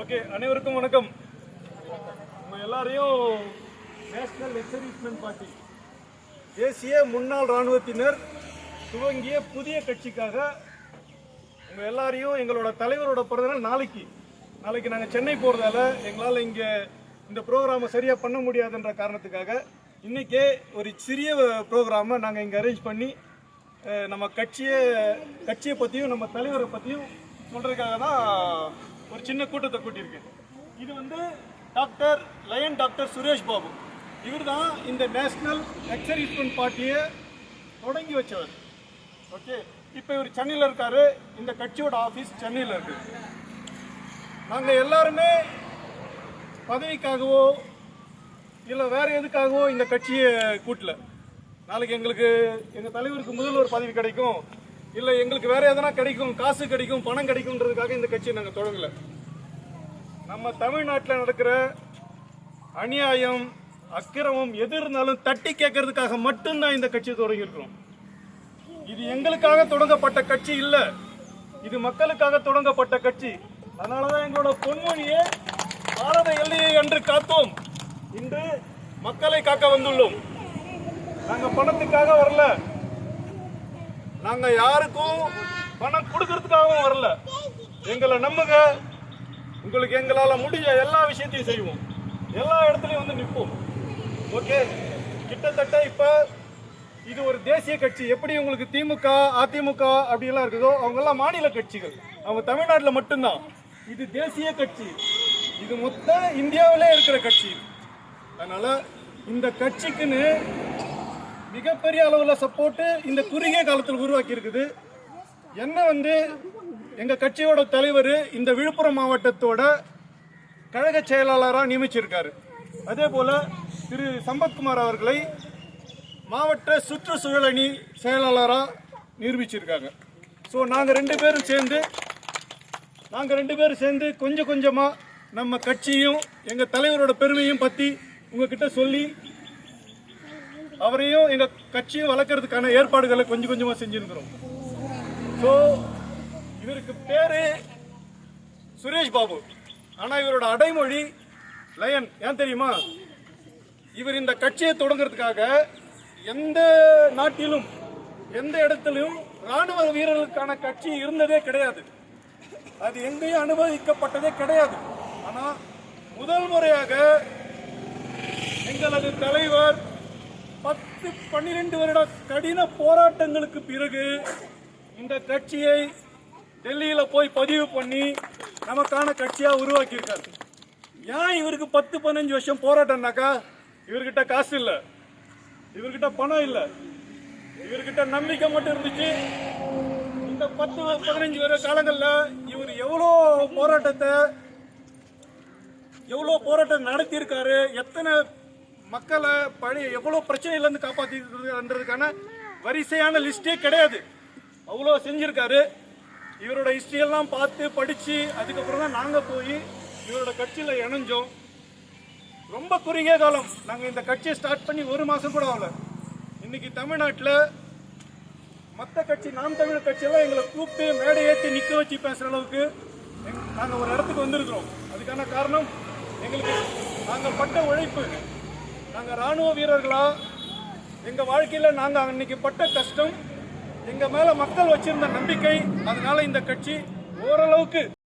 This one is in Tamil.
ஓகே அனைவருக்கும் வணக்கம். உங்கள் எல்லாரையும் நேஷனல் எக்ஸரிஸ்மெண்ட் பார்ட்டி தேசிய முன்னாள் இராணுவத்தினர் துவங்கிய புதிய கட்சிக்காக உங்கள் எல்லாரையும் எங்களோட தலைவரோட பிறந்தநாள் நாளைக்கு. நாளைக்கு நாங்கள் சென்னை போகிறதால எங்களால் இங்கே இந்த ப்ரோக்ராமை சரியாக பண்ண முடியாதுன்ற காரணத்துக்காக இன்றைக்கே ஒரு சிறிய ப்ரோக்ராமை நாங்கள் இங்கே அரேஞ்ச் பண்ணி நம்ம கட்சியை கட்சியை பற்றியும் நம்ம தலைவரை பற்றியும் சொல்கிறதுக்காக தான் ஒரு சின்ன கூட்டத்தை கூட்டியிருக்கேன். இது வந்து doctor lion doctor Suresh Babu. இவர் தான் இந்த நேஷ்னல் எக்ஸர்வீஸ்மெண்ட் பார்ட்டியை தொடங்கி வச்சவர். ஓகே? இப்போ இவர் சென்னையில் இருக்கார். இந்த கட்சியோட ஆஃபீஸ் சென்னையில் இருக்குது நாங்கள் எல்லாருமே பதவிக்காகவோ இல்லை வேறு எதுக்காகவோ இந்த கட்சியை கூட்டல. நாளைக்கு எங்களுக்கு எங்கள் தலைவருக்கு முதல்வர் பதவி கிடைக்கும். இல்லை எங்களுக்கு வேற எதனா கிடைக்கும் காசு கிடைக்கும் பணம் கிடைக்கும்ன்றதுக்காக இந்த கட்சியை நாங்கள் தொடங்கலை. நம்ம தமிழ்நாட்டில் நடக்கிற அநியாயம் அக்கிரமம் எது இருந்தாலும் தட்டி கேட்கறதுக்காக மட்டும்தான் இந்த கட்சியை தொடங்கியிருக்கிறோம். இது எங்களுக்காக தொடங்கப்பட்ட கட்சி இல்லை. இது மக்களுக்காக தொடங்கப்பட்ட கட்சி. அதனாலதான் எங்களோட பொன்மொழியே பாரத எல்லையை என்று காத்தோம். இன்று மக்களை காக்க வந்துள்ளோம். நாங்க பணத்துக்காக வரல. நாங்க யாருக்கும் பணம் கொடுக்கறதுக்காகவும் வரல. எங்களை நம்புங்க. உங்களுக்கு எங்களால முடிஞ்ச எல்லா விஷயத்தையும் செய்வோம். எல்லா இடத்துலையும் வந்து நிற்போம் ஓகே கிட்டத்தட்ட இப்ப இது ஒரு தேசிய கட்சி. எப்படி உங்களுக்கு திமுக அதிமுக அப்படியெல்லாம் இருக்குதோ அவங்க எல்லாம் மாநில கட்சிகள். அவங்க தமிழ்நாட்டில் மட்டும்தான். இது தேசிய கட்சி. இது மொத்த இந்தியாவிலே இருக்கிற கட்சி. அதனால இந்த கட்சிக்குன்னு மிகப்பெரிய அளவில் சப்போர்ட்டு இந்த குறுகிய காலத்தில் உருவாக்கி இருக்குது என்ன வந்து எங்கள் கட்சியோட தலைவர் இந்த விழுப்புரம் மாவட்டத்தோட கழக செயலாளராக நியமிச்சிருக்காரு. அதே போல் திரு சம்பத்குமார் அவர்களை மாவட்ட சுற்றுச்சூழல் அணி செயலாளராக நிரூபிச்சிருக்காங்க ஸோ நாங்கள் ரெண்டு பேரும் சேர்ந்து நாங்கள் ரெண்டு பேரும் சேர்ந்து கொஞ்சம் கொஞ்சமாக நம்ம கட்சியும் எங்கள் தலைவரோட பெருமையும் பற்றி உங்ககிட்ட சொல்லி அவரையும் எங்கள் கட்சியும் வளர்க்கறதுக்கான ஏற்பாடுகளை கொஞ்சம் கொஞ்சமாக செஞ்சுருக்கிறோம். ஸோ இவருக்கு பேரு சுரேஷ் பாபு. ஆனால் இவரோட அடைமொழி லயன். ஏன் தெரியுமா? இவர் இந்த கட்சியை தொடங்குறதுக்காக எந்த நாட்டிலும் எந்த இடத்திலும் ராணுவ வீரர்களுக்கான கட்சி இருந்ததே கிடையாது. அது எங்கேயும் அனுமதிக்கப்பட்டதே கிடையாது. ஆனால் முதல் முறையாக எங்களது தலைவர் பத்து பன்னிரெண்டு வருட கடின போராட்டங்களுக்கு பிறகு இந்த கட்சியை டெல்லியில போய் பதிவு பண்ணி நமக்கான கட்சியா உருவாக்கியிருக்காரு. ஏன் இவருக்கு பத்து பதினஞ்சு வருஷம் போராட்டம்னாக்கா? இவர்கிட்ட காசு இல்லை. இவர்கிட்ட பணம் இல்லை. இவர்கிட்ட நம்பிக்கை மட்டும் இருந்துச்சு. இந்த பத்து பதினஞ்சு வருட காலங்களில் இவர் எவ்வளோ போராட்டத்தை எவ்வளோ போராட்டம் நடத்தியிருக்காரு எத்தனை மக்களை பழைய எவ்வளோ பிரச்சனையிலேருந்து காப்பாற்றிக்கிறதுன்றதுக்கான வரிசையான லிஸ்டே கிடையாது. அவ்வளோ செஞ்சுருக்காரு. இவரோட ஹிஸ்ட்ரியெல்லாம் பார்த்து படித்து அதுக்கப்புறம் தான் நாங்கள் போய் இவரோட கட்சியில் இணைஞ்சோம். ரொம்ப குறுகிய காலம். நாங்கள் இந்த கட்சியை ஸ்டார்ட் பண்ணி ஒரு மாதம் கூட ஆகல. இன்றைக்கி தமிழ்நாட்டில் மற்ற கட்சி நாம் தமிழர் கட்சியெல்லாம் எங்களை கூப்பிட்டு மேடை ஏற்றி நிற்க வச்சு பேசுகிற அளவுக்கு நாங்கள் ஒரு இடத்துக்கு வந்திருக்கிறோம். அதுக்கான காரணம் எங்களுக்கு நாங்கள் பட்ட உழைப்பு. நாங்கள் ராணுவ வீரர்களா? எங்கள் வாழ்க்கையில் நாங்கள் அன்னைக்கு பட்ட கஷ்டம் எங்கள் மேலே மக்கள் வச்சிருந்த நம்பிக்கை அதனால இந்த கட்சி ஓரளவுக்கு